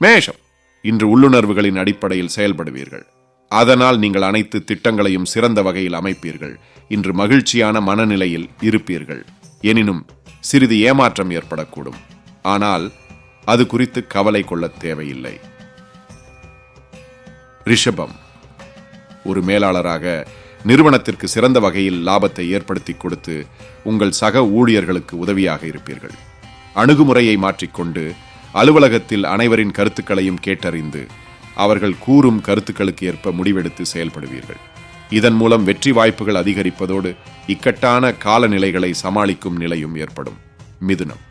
மேஷம் இன்று உள்ளுணர்வுகளின் அடிப்படையில் செயல்படுவீர்கள். அதனால் நீங்கள் அனைத்து திட்டங்களையும் சிறந்த வகையில் அமைப்பீர்கள். இன்று மகிழ்ச்சியான மனநிலையில் இருப்பீர்கள். எனினும் சிறிது ஏமாற்றம் ஏற்படக்கூடும். ஆனால் அது குறித்து கவலை கொள்ள தேவையில்லை. ரிஷபம் ஒரு மேலாளராக நிறுவனத்திற்கு சிறந்த வகையில் லாபத்தை ஏற்படுத்தி கொடுத்து உங்கள் சக ஊழியர்களுக்கு உதவியாக இருப்பீர்கள். அணுகுமுறையை மாற்றிக்கொண்டு அலுவலகத்தில் அனைவரின் கருத்துக்களையும் கேட்டறிந்து அவர்கள் கூறும் கருத்துக்களுக்கு ஏற்ப முடிவெடுத்து செயல்படுவீர்கள். இதன் மூலம் வெற்றி வாய்ப்புகள் அதிகரிப்பதோடு இக்கட்டான காலநிலைகளை சமாளிக்கும் நிலையும் ஏற்படும். மிதுனம்.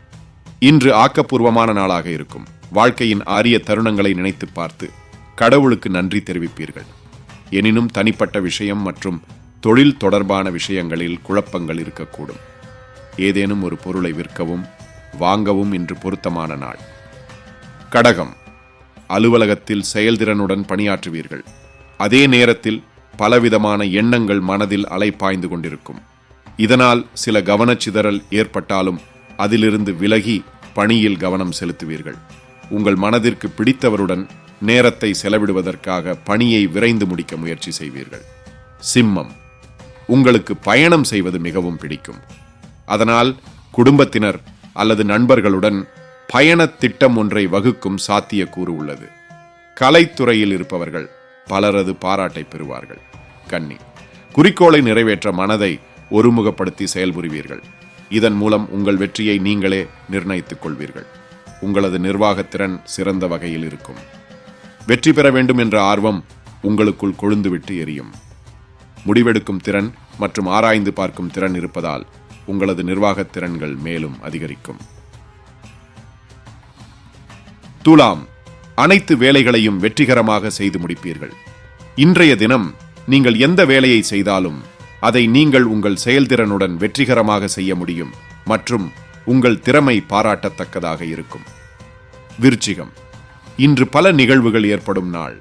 இன்று ஆக்கப்பூர்வமான நாளாக இருக்கும். வாழ்க்கையின் ஆரிய தருணங்களை நினைத்து பார்த்து கடவுளுக்கு நன்றி தெரிவிப்பீர்கள். எனினும் தனிப்பட்ட விஷயம் மற்றும் தொழில் தொடர்பான விஷயங்களில் குழப்பங்கள் இருக்கக்கூடும். ஏதேனும் ஒரு பொருளை விற்கவும் வாங்கவும் இன்று பொருத்தமான நாள். கடகம் அலுவலகத்தில் செயல்திறனுடன் பணியாற்றுவீர்கள். அதே நேரத்தில் பலவிதமான எண்ணங்கள் மனதில் அலைப்பாய்ந்து கொண்டிருக்கும். இதனால் சில கவனச்சிதறல் ஏற்பட்டாலும் அதிலிருந்து விலகி பணியில் கவனம் செலுத்துவீர்கள். உங்கள் மனதிற்கு பிடித்தவருடன் நேரத்தை செலவிடுவதற்காக பணியை விரைந்து முடிக்க முயற்சி செய்வீர்கள். சிம்மம். உங்களுக்கு பயணம் செய்வது மிகவும் பிடிக்கும். அதனால் குடும்பத்தினர் அல்லது நண்பர்களுடன் பயணத் திட்டம் ஒன்றை வகுக்கும் சாத்தியக்கூறு உள்ளது. கலைத்துறையில் இருப்பவர்கள் பலரது பாராட்டை பெறுவார்கள். கன்னி குறிக்கோளை நிறைவேற்ற மனதை ஒருமுகப்படுத்தி செயல்புரிவீர்கள். இதன் மூலம் உங்கள் வெற்றியை நீங்களே நிர்ணயித்துக் கொள்வீர்கள். உங்களது நிர்வாகத்திறன் சிறந்த வகையில் இருக்கும். வெற்றி பெற வேண்டும் என்ற ஆர்வம் உங்களுக்குள் கொழுந்துவிட்டு எரியும். முடிவெடுக்கும் திறன் மற்றும் ஆராய்ந்து பார்க்கும் திறன் இருப்பதால் உங்களது நிர்வாகத் திறன்கள் மேலும் அதிகரிக்கும். துலாம் அனைத்து வேலைகளையும் வெற்றிகரமாக செய்து முடிப்பீர்கள். இன்றைய தினம் நீங்கள் எந்த வேலையை செய்தாலும் அதை நீங்கள் உங்கள் செயல்திறனுடன் வெற்றிகரமாக செய்ய முடியும் மற்றும் உங்கள் திறமை பாராட்டத்தக்கதாக இருக்கும். விருச்சிகம் இன்று பல நிகழ்வுகள் ஏற்படும் நாள்.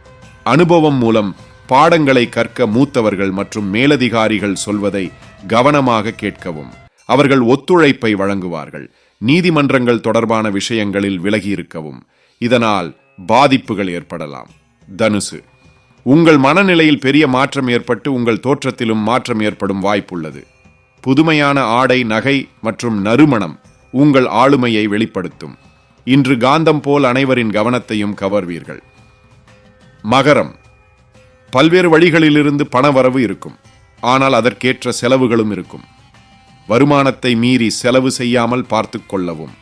அனுபவம் மூலம் பாடங்களை கற்க மூத்தவர்கள் மற்றும் மேலதிகாரிகள் சொல்வதை கவனமாக கேட்கவும் அவர்கள் ஒத்துழைப்பை வழங்குவார்கள். நீதிமன்றங்கள் தொடர்பான விஷயங்களில் விலகி இருக்கவும் இதனால் பாதிப்புகள் ஏற்படலாம். தனுசு உங்கள் மனநிலையில் பெரிய மாற்றம் ஏற்பட்டு உங்கள் தோற்றத்திலும் மாற்றம் ஏற்படும் வாய்ப்புள்ளது. புதுமையான ஆடை நகை மற்றும் நறுமணம் உங்கள் ஆளுமையை வெளிப்படுத்தும். இன்று காந்தம் போல் அனைவரின் கவனத்தையும் கவர்வீர்கள். மகரம் பல்வேறு வழிகளிலிருந்து பணவரவு இருக்கும். ஆனால் அதற்கேற்ற செலவுகளும் இருக்கும். வருமானத்தை மீறி செலவு செய்யாமல் பார்த்து கொள்ளவும்.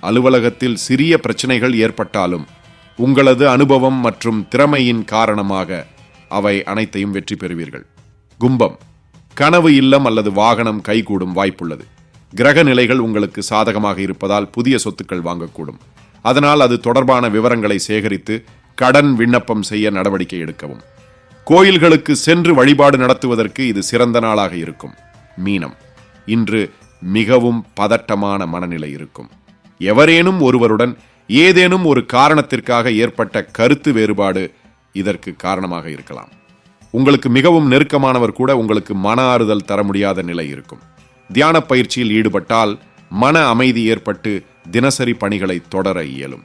அலுவலகத்தில் சிறிய பிரச்சனைகள் ஏற்பட்டாலும் உங்களது அனுபவம் மற்றும் திறமையின் காரணமாக அவை அனைத்தையும் வெற்றி பெறுவீர்கள். கும்பம் கனவு இல்லம் அல்லது வாகனம் கைகூடும் வாய்ப்புள்ளது. கிரக நிலைகள் உங்களுக்கு சாதகமாக இருப்பதால் புதிய சொத்துக்கள் வாங்கக்கூடும். அதனால் அது தொடர்பான விவரங்களை சேகரித்து கடன் விண்ணப்பம் செய்ய நடவடிக்கை எடுக்கவும். கோயில்களுக்கு சென்று வழிபாடு நடத்துவதற்கு இது சிறந்த நாளாக இருக்கும். மீனம் இன்று மிகவும் பதட்டமான மனநிலை இருக்கும். எவரேனும் ஒருவருடன் ஏதேனும் ஒரு காரணத்திற்காக ஏற்பட்ட கருத்து வேறுபாடு இதற்கு காரணமாக இருக்கலாம். உங்களுக்கு மிகவும் நெருக்கமானவர் கூட உங்களுக்கு மன ஆறுதல் தர முடியாத நிலை இருக்கும். தியான பயிற்சியில் ஈடுபட்டால் மன அமைதி ஏற்பட்டு தினசரி பணிகளை தொடர இயலும்.